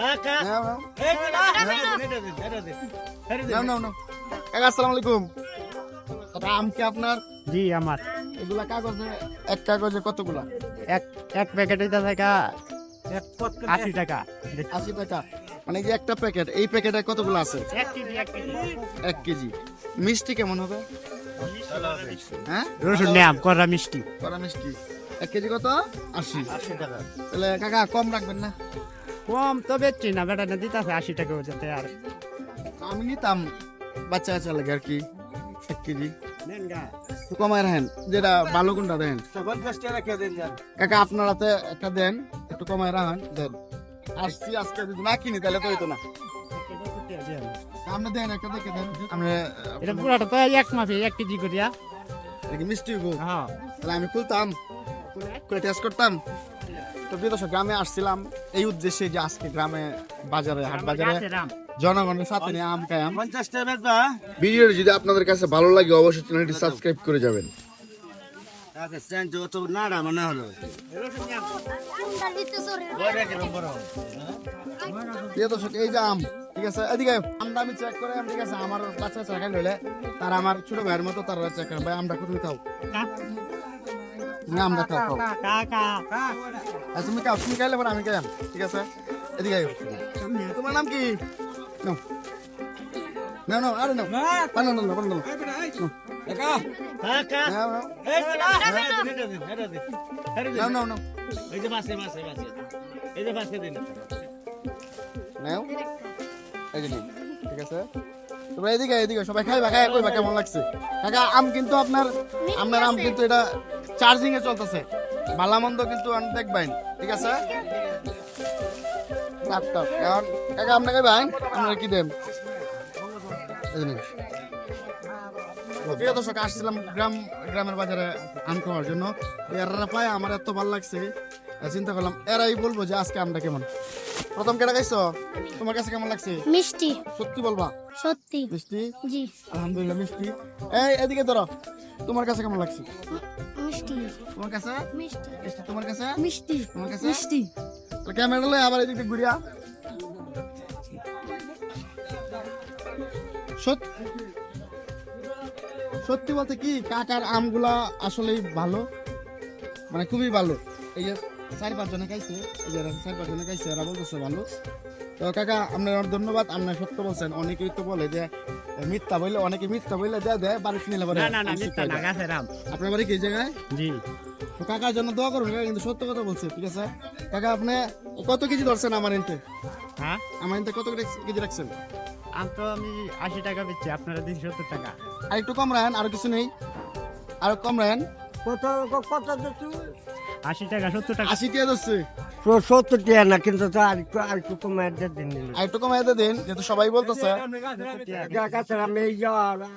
কাকা, আসসালামু আলাইকুম। কাকা, আম কি আপনার? জি আমার। এগুলা কাগজে এক কাগজে কতগুলা? এক এক প্যাকেটে আশি টাকা। আশি টাকা। মানে যে একটা প্যাকেট? এই প্যাকেটে কতগুলো আছে? এক কেজি মিষ্টি কেমন হবে? হ্যাঁ? রসুন নিয়াম করা মিষ্টি। মিষ্টি। এক কেজি কত? আশি টাকা। তাহলে কাকা কম রাখবেন না? কম তো বেচছি না বেটা না দিতেছে আশি টাকা যাতে আর। আমি নিতাম বাচ্চা কাচ্চা লাগে আর কি এক কেজি কমায় রাখেন যেটা ভালো কোনটা দেন। কাকা আপনার হাতে একটা দেন একটু কমায় রাখেন দেন। আসছি আজকে যদি না কিনি তাহলে তো হইতো না। আপনি দেন একটা দেখে দেন। আমরা এটা পুরাটা তো এক মাসে এক কেজি করিয়া। দেখি মিষ্টি হ্যাঁ। তাহলে আমি খুলতাম করে টেস্ট করতাম। তো প্রিয় দর্শক গ্রামে আসছিলাম এই উদ্দেশ্যে যে আজকে গ্রামে বাজারে হাট বাজারে জনগণের সাথে নিয়ে আম খাই আম। ভিডিওটি যদি আপনাদের কাছে ভালো লাগে অবশ্যই চ্যানেলটি সাবস্ক্রাইব করে যাবেন। প্রিয় দর্শক এই যে আম ঠিক আছে? এদিকে আমটা আমি চেক করে ঠিক আছে? আমার বাচ্চা চেক তার আমার ছোট ভাইয়ের মতো তারা চেক করে ভাই আমটা কোথায় খাও না খাও কাকা। আচ্ছা তুমি খাও তুমি পরে আমি খাইলাম ঠিক আছে? এদিকে আয়। তোমার নাম কি? নাও। নাও নাও আরে নাও। কাকা। এই যে এই যে দিন। এই যে ঠিক আছে? তোমরা এদিকে এদিকে সবাই খাইবা খাই কইবা কেমন লাগছে? কাকা আম কিন্তু আপনার আপনার আম কিন্তু এটা চার্জিং এ চলতেছে। ভালা মন্দ কিন্তু দেখবেন, ঠিক আছে? টাপ টাপ এখন কাকা, আপনাকে ভাই, আপনারা কি দেন? প্রিয় দর্শক, আসছিলাম গ্রাম, গ্রামের বাজারে আম খাওয়ার জন্য। এরা পায়, আমার এত ভালো লাগছে। চিন্তা করলাম, এরাই বলব যে আজকে আমটা কেমন? প্রথম কেটা খাইছো? তোমার কাছে কেমন লাগছে? মিষ্টি। সত্যি বলবা? সত্যি। মিষ্টি? জি। আলহামদুলিল্লাহ মিষ্টি। এই এদিকে ধরো। তোমার কাছে কেমন লাগছে? মিষ্টি। তোমার কাছে? মিষ্টি। তোমার কাছে? মিষ্টি। তোমার কাছে? মিষ্টি। তাহলে ক্যামেরা লয়ে আবার এদিকে ঘুরিয়া। সত- সত্যি বলতে কি কাকার আমগুলা আসলেই ভালো। মানে খুবই ভালো। এই যে চার পাঁচ জনে খাইছে এই যে চার পাঁচ জনে খাইছে এরা বলতেছে ভালো তো কাকা আপনার ধন্যবাদ আপনার সত্য বলছেন অনেকেই তো বলে যে মিথ্যা বললে অনেকে মিথ্যা বললে দেয় দেয় বাড়ি নিলে পরে আপনার বাড়ি কি জায়গায়? জি। তো কাকার জন্য দোয়া করুন কাকা কিন্তু সত্য কথা বলছে ঠিক আছে? কাকা আপনি কত কেজি ধরছেন আমার এনতে? হ্যাঁ? আমার এনতে কত কেজি রাখছেন? আম তো আমি আশি টাকা বেচছি আপনারা দিন সত্তর টাকা। আর একটু কম রাখেন আর কিছু নেই। আর কম রাখেন। কত কত আশি টাকা সত্তর টাকা। আশি টিয়া ধরছে। সত্তর টিয়া না কিন্তু তো আর একটু আর একটু কমে দিন আর একটু দিন যেহেতু সবাই বলতেছে। আমি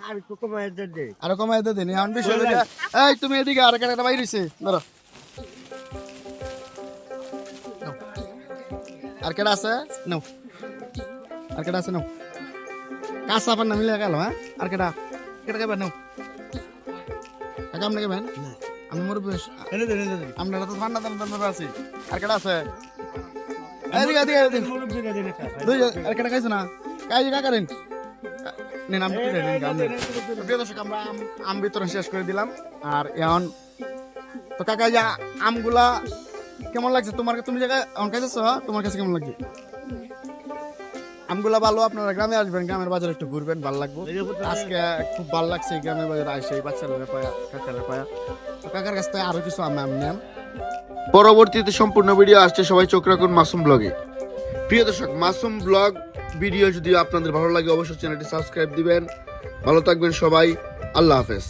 আর একটু কমে দিন আর দিন এখন বিষয় এই তুমি এদিকে আর একটা বাইর হইছে ধরো। আর কেডা আছে? নাও। আর কেডা আছে? নাও। কাঁচা পান না মিলে গেল হ্যাঁ? আর কেডা কেডা খাবেন নাও। কাকা আপনি খাবেন আমি মুরব্বী আপনারা তো ঠান্ডা ঠান্ডা ঠান্ডা আর কেডা আছে? এদিকে এদিকে। এদিকে দুই আর কেডা খাইছো না? কাই কাকা রেন নেন আমি তুলে নেন গামলে প্রিয় দর্শক আমরা আম আম বিতরণ শেষ করে দিলাম। আর এখন তো কাকা আমগুলা কেমন লাগছে? তোমার তুমি জায়গায় আমার কাছে তোমার কাছে কেমন লাগছে? আমগুলা ভালো, আপনারা গ্রামে আসবেন, গ্রামের বাজারে একটু ঘুরবেন, ভালো লাগবে। আজকে খুব ভালো লাগছে গ্রামের বাজারে আসে এই বাচ্চারা পায়া, কাকারা পায়া। কাকার কাছ থেকে আরও কিছু আম নেন। পরবর্তীতে সম্পূর্ণ ভিডিও আসছে সবাই চোখ রাখুন মাসুম ব্লগে। প্রিয় দর্শক, মাসুম ব্লগ ভিডিও যদি আপনাদের ভালো লাগে, অবশ্যই চ্যানেলটি সাবস্ক্রাইব দিবেন। ভালো থাকবেন সবাই, আল্লাহ হাফেজ।